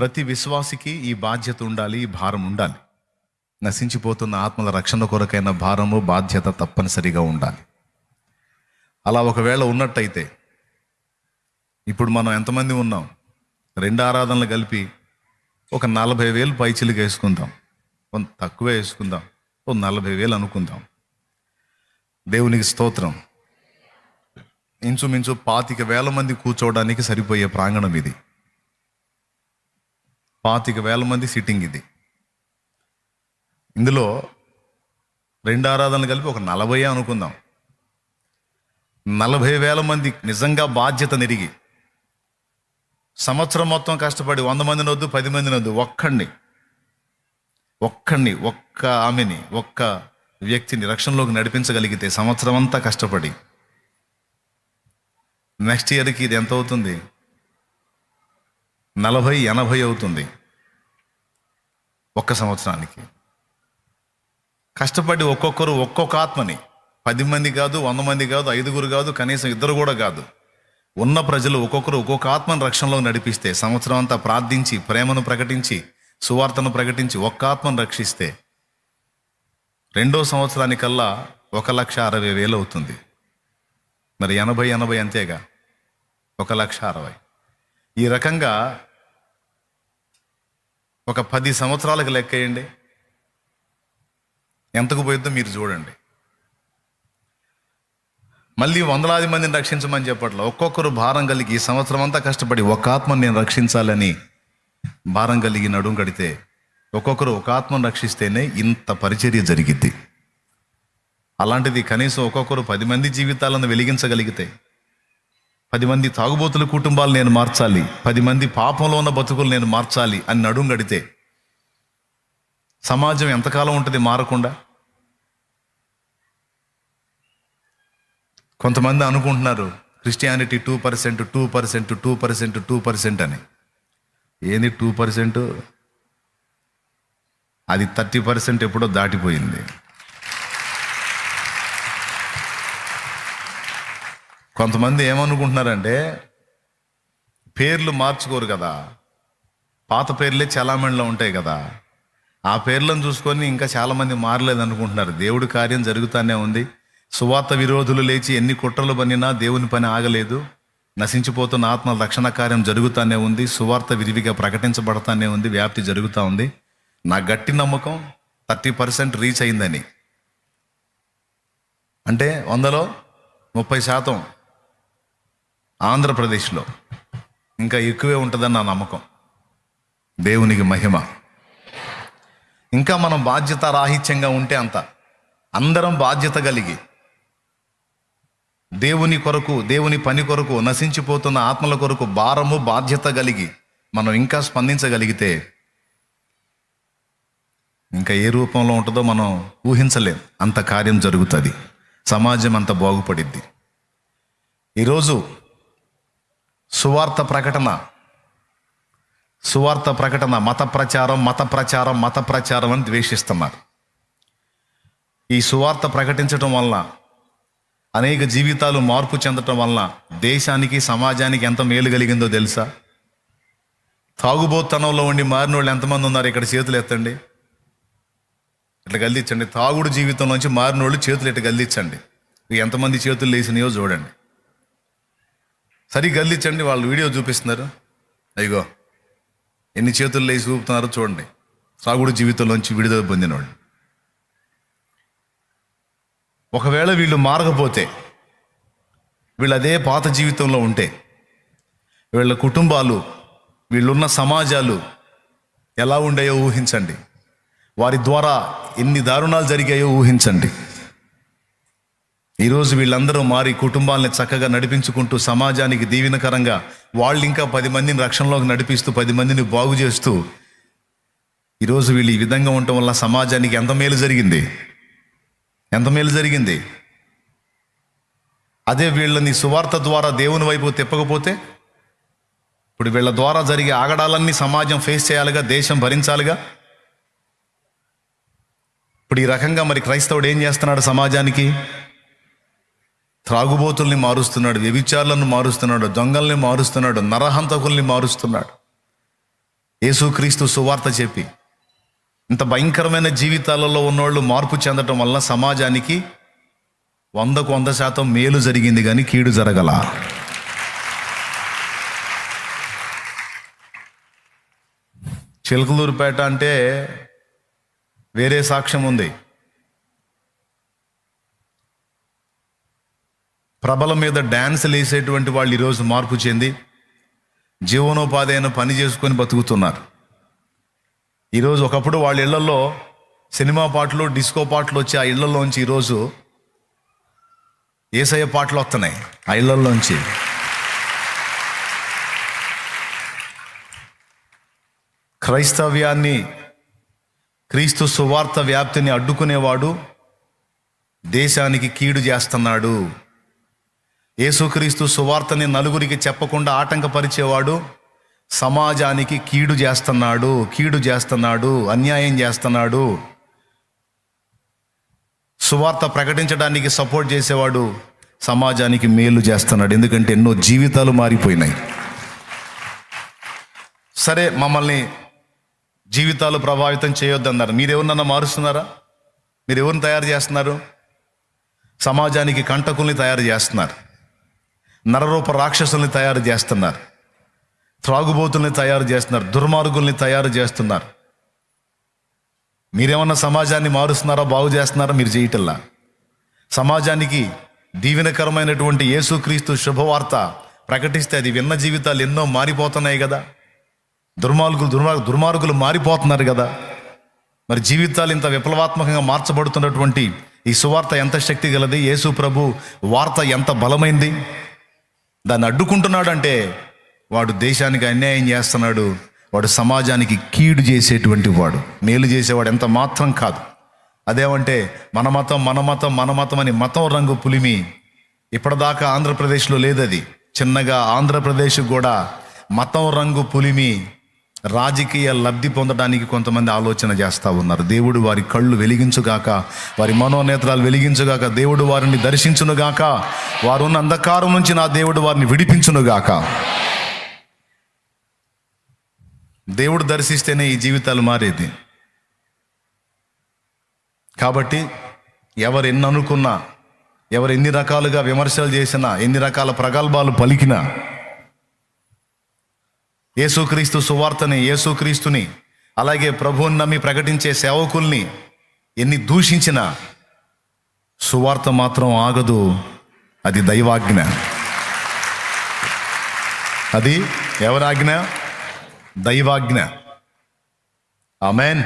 ప్రతి విశ్వాసికి ఈ బాధ్యత ఉండాలి ఈ భారం ఉండాలి. నశించిపోతున్న ఆత్మల రక్షణ కొరకైన భారము బాధ్యత తప్పనిసరిగా ఉండాలి. అలా ఒకవేళ ఉన్నట్టయితే ఇప్పుడు మనం ఎంతమంది ఉన్నాం? రెండు ఆరాధనలు కలిపి ఒక నలభై వేలు పైచిలుగా వేసుకుందాం. కొంత తక్కువే వేసుకుందాం. ఓ నలభై వేలు అనుకుందాం. దేవునికి స్తోత్రం. ఇంచుమించు పాతిక వేల మంది కూర్చోవడానికి సరిపోయే ప్రాంగణం ఇది. పాతిక వేల మంది సిట్టింగ్ ఇది. ఇందులో రెండు ఆరాధనలు కలిపి ఒక నలభై అనుకుందాం. నలభై వేల మంది నిజంగా బాధ్యత నిరిగి సంవత్సరం మొత్తం కష్టపడి వంద మందిని వద్దు పది మందిని వద్దు ఒక్కడిని ఒక్కడిని ఒక్క ఆమెని ఒక్క వ్యక్తిని రక్షణలోకి నడిపించగలిగితే సంవత్సరం అంతా కష్టపడి నెక్స్ట్ ఇయర్కి ఇది ఎంత అవుతుంది? నలభై ఎనభై అవుతుంది ఒక్క సంవత్సరానికి. కష్టపడి ఒక్కొక్కరు ఒక్కొక్క ఆత్మని. పది మంది కాదు వంద మంది కాదు ఐదుగురు కాదు కనీసం ఇద్దరు కూడా కాదు. ఉన్న ప్రజలు ఒక్కొక్కరు ఒక్కొక్క ఆత్మను రక్షణలో నడిపిస్తే సంవత్సరం అంతా ప్రార్థించి ప్రేమను ప్రకటించి సువార్తను ప్రకటించి ఒక్క ఆత్మను రక్షిస్తే రెండో సంవత్సరానికల్లా ఒక లక్ష అరవై వేలు అవుతుంది. మరి ఎనభై ఎనభై అంతేగా? ఒక లక్ష అరవై. ఈ రకంగా ఒక పది సంవత్సరాలకు లెక్కేయండి ఎంతకు పోయిద్దో మీరు చూడండి. మళ్ళీ వందలాది మందిని రక్షించమని చెప్పట్లా ఒక్కొక్కరు భారం కలిగి ఈ సంవత్సరం అంతా కష్టపడి ఒక ఆత్మను నేను రక్షించాలని భారం కలిగి నడుం కడితే ఒక్కొక్కరు ఒక ఆత్మను రక్షిస్తేనే ఇంత పరిచర్య జరిగిద్ది. అలాంటిది కనీసం ఒక్కొక్కరు పది మంది జీవితాలను వెలిగించగలిగితే పది మంది తాగుబోతుల కుటుంబాలు నేను మార్చాలి. పది మంది పాపంలో ఉన్న బతుకులు నేను మార్చాలి అని నడుం గడితే సమాజం ఎంతకాలం ఉంటుంది మారకుండా? కొంతమంది అనుకుంటున్నారు Christianity two percent two percent two percent two percent అని. ఏంది టూ పర్సెంట్? అది థర్టీ పర్సెంట్ ఎప్పుడో దాటిపోయింది. కొంతమంది ఏమనుకుంటున్నారంటే పేర్లు మార్చుకోరు కదా. పాత పేర్లే చలామణిలో ఉంటాయి కదా. ఆ పేర్లను చూసుకొని ఇంకా చాలామంది మారలేదు అనుకుంటున్నారు దేవుడి కార్యం జరుగుతానే ఉంది. సువార్త విరోధులు లేచి ఎన్ని కుట్రలు పనినా దేవుని పని ఆగలేదు. నశించిపోతున్న ఆత్మ రక్షణ కార్యం జరుగుతానే ఉంది. సువార్త విరివిగా ప్రకటించబడతానే ఉంది. వ్యాప్తి జరుగుతూ ఉంది. నా గట్టి నమ్మకం థర్టీ పర్సెంట్ రీచ్ అయిందని. అంటే వందలో ముప్పై శాతం ఆంధ్రప్రదేశ్లో ఇంకా ఎక్కువే ఉంటుందని నా నమ్మకం. దేవునికి మహిమ. ఇంకా మనం బాధ్యత రాహిత్యంగా ఉంటే అంత. అందరం బాధ్యత కలిగి దేవుని కొరకు దేవుని పని కొరకు నశించిపోతున్న ఆత్మల కొరకు భారము బాధ్యత కలిగి మనం ఇంకా స్పందించగలిగితే ఇంకా ఏ రూపంలో ఉంటుందో మనం ఊహించలేం. అంత కార్యం జరుగుతుంది. సమాజం అంత బాగుపడిద్ది. ఈరోజు సువార్త ప్రకటన. సువార్త ప్రకటన మత ప్రచారం మత ప్రచారం మత ప్రచారం అని ద్వేషిస్తున్నారు. ఈ సువార్త ప్రకటించడం వలన అనేక జీవితాలు మార్పు చెందటం వలన దేశానికి సమాజానికి ఎంత మేలు కలిగిందో తెలుసా? తాగుబోతనంలో ఉండి మారిన వాళ్ళు ఎంతమంది ఉన్నారు ఇక్కడ చేతులు ఎత్తండి? ఇట్లా గల్దించండి తాగుడు జీవితంలోంచి మారిన వాళ్ళు చేతులు ఇట్లా గల్దించండి ఎంతమంది చేతులు లేసినాయో చూడండి. సరి గల్దించండి వాళ్ళు వీడియో చూపిస్తున్నారు. అయ్యో ఎన్ని చేతులు లేచి చూపుతున్నారో చూడండి. సాగుడు జీవితంలోంచి విడుదల పొందినవాడు ఒకవేళ వీళ్ళు మారకపోతే వీళ్ళు అదే పాత జీవితంలో ఉంటే వీళ్ళ కుటుంబాలు వీళ్ళున్న సమాజాలు ఎలా ఉండాయో ఊహించండి. వారి ద్వారా ఎన్ని దారుణాలు జరిగాయో ఊహించండి. ఈరోజు వీళ్ళందరూ మారి కుటుంబాలని చక్కగా నడిపించుకుంటూ సమాజానికి దీవెనకరంగా వాళ్ళు ఇంకా పది మందిని రక్షణలోకి నడిపిస్తూ పది మందిని బాగు చేస్తూ ఈరోజు వీళ్ళు ఈ విధంగా ఉండటం వల్ల సమాజానికి ఎంత మేలు జరిగింది? ఎంత మేలు జరిగింది? అదే వీళ్ళని సువార్త ద్వారా దేవుని వైపు తిప్పకపోతే ఇప్పుడు వీళ్ళ ద్వారా జరిగే ఆగడాలన్నీ సమాజం ఫేస్ చేయాలిగా దేశం భరించాలిగా? ఇప్పుడు ఈ రకంగా మరి క్రైస్తవుడు ఏం చేస్తున్నాడు సమాజానికి? త్రాగుబోతుల్ని మారుస్తున్నాడు వ్యభిచారులను మారుస్తున్నాడు దొంగల్ని మారుస్తున్నాడు నరహంతకుల్ని మారుస్తున్నాడు. యేసుక్రీస్తు సువార్త చెప్పి ఇంత భయంకరమైన జీవితాలలో ఉన్నవాళ్ళు మార్పు చెందటం వల్ల సమాజానికి వందకు వంద శాతం మేలు జరిగింది కానీ కీడు జరగల. చిలకలూరుపేట అంటే వేరే సాక్ష్యం ఉంది. ప్రభల మీద డ్యాన్సులు వేసేటువంటి వాళ్ళు ఈరోజు మార్పు చెంది జీవనోపాధి అయిన పని చేసుకొని బతుకుతున్నారు. ఈరోజు ఒకప్పుడు వాళ్ళ ఇళ్ళలో సినిమా పాటలు డిస్కో పాటలు వచ్చి ఆ ఇళ్ళలోంచి ఈరోజు ఏసయ్య పాటలు వస్తున్నాయి ఆ ఇళ్ళలోంచి. క్రైస్తవ్యాన్ని క్రీస్తు సువార్త వ్యాప్తిని అడ్డుకునేవాడు దేశానికి కీడు చేస్తున్నాడు. యేసుక్రీస్తు సువార్తని నలుగురికి చెప్పకుండా ఆటంకపరిచేవాడు సమాజానికి కీడు చేస్తున్నాడు కీడు చేస్తున్నాడు అన్యాయం చేస్తున్నాడు. సువార్త ప్రకటించడానికి సపోర్ట్ చేసేవాడు సమాజానికి మేలు చేస్తున్నాడు. ఎందుకంటే ఎన్నో జీవితాలు మారిపోయినాయి. సరే మమ్మల్ని జీవితాలు ప్రభావితం చేయొద్దన్నారు. మీరెవరినన్నా మారుస్తున్నారా? మీరు ఎవరిని తయారు చేస్తున్నారు? సమాజానికి కంటకుల్ని తయారు చేస్తున్నారు. నరరూప రాక్షసుల్ని తయారు చేస్తున్నారు. త్రాగుబోతుల్ని తయారు చేస్తున్నారు. దుర్మార్గుల్ని తయారు చేస్తున్నారు. మీరేమన్నా సమాజాన్ని మారుస్తున్నారా బాగు చేస్తున్నారా మీరు చేయటల్లా సమాజానికి దీవెనకరమైనటువంటి యేసుక్రీస్తు శుభవార్త ప్రకటిస్తే అది విన్న జీవితాలు ఎన్నో మారిపోతున్నాయి కదా. దుర్మార్గులు దుర్మార్గు దుర్మార్గులు మారిపోతున్నారు కదా. మరి జీవితాలు ఇంత విప్లవాత్మకంగా మార్చబడుతున్నటువంటి ఈ సువార్త ఎంత శక్తి గలది? యేసు ప్రభు వార్త ఎంత బలమైంది? దాన్ని అడ్డుకుంటున్నాడంటే వాడు దేశానికి అన్యాయం చేస్తున్నాడు వాడు సమాజానికి కీడు చేసేటువంటి వాడు. మేలు చేసేవాడు ఎంత మాత్రం కాదు. అదేమంటే మన మతం మన మతం మన మతం అని మతం రంగు పులిమి ఇప్పటిదాకా ఆంధ్రప్రదేశ్లో లేదది. చిన్నగా ఆంధ్రప్రదేశ్ కూడా మతం రంగు పులిమి రాజకీయ లబ్ధి పొందడానికి కొంతమంది ఆలోచన చేస్తూ ఉన్నారు. దేవుడు వారి కళ్ళు వెలిగించుగాక వారి మనోనేత్రాలు వెలిగించుగాక దేవుడు వారిని దర్శించునుగాక వారు ఉన్న అంధకారం నుంచి నా దేవుడు వారిని విడిపించునుగాక. దేవుడు దర్శిస్తేనే ఈ జీవితాలు మారేది. కాబట్టి ఎవరు ఎన్ని అనుకున్నా ఎవరు ఎన్ని రకాలుగా విమర్శలు చేసినా ఎన్ని రకాల ప్రగల్భాలు పలికినా యేసుక్రీస్తు సువార్తని యేసుక్రీస్తుని అలాగే ప్రభువుని నమ్మి ప్రకటించే సేవకుల్ని ఎన్ని దూషించినా సువార్త మాత్రం ఆగదు. అది దైవాజ్ఞ. అది ఎవరాజ్ఞ? దైవాజ్ఞ. ఆమెన్.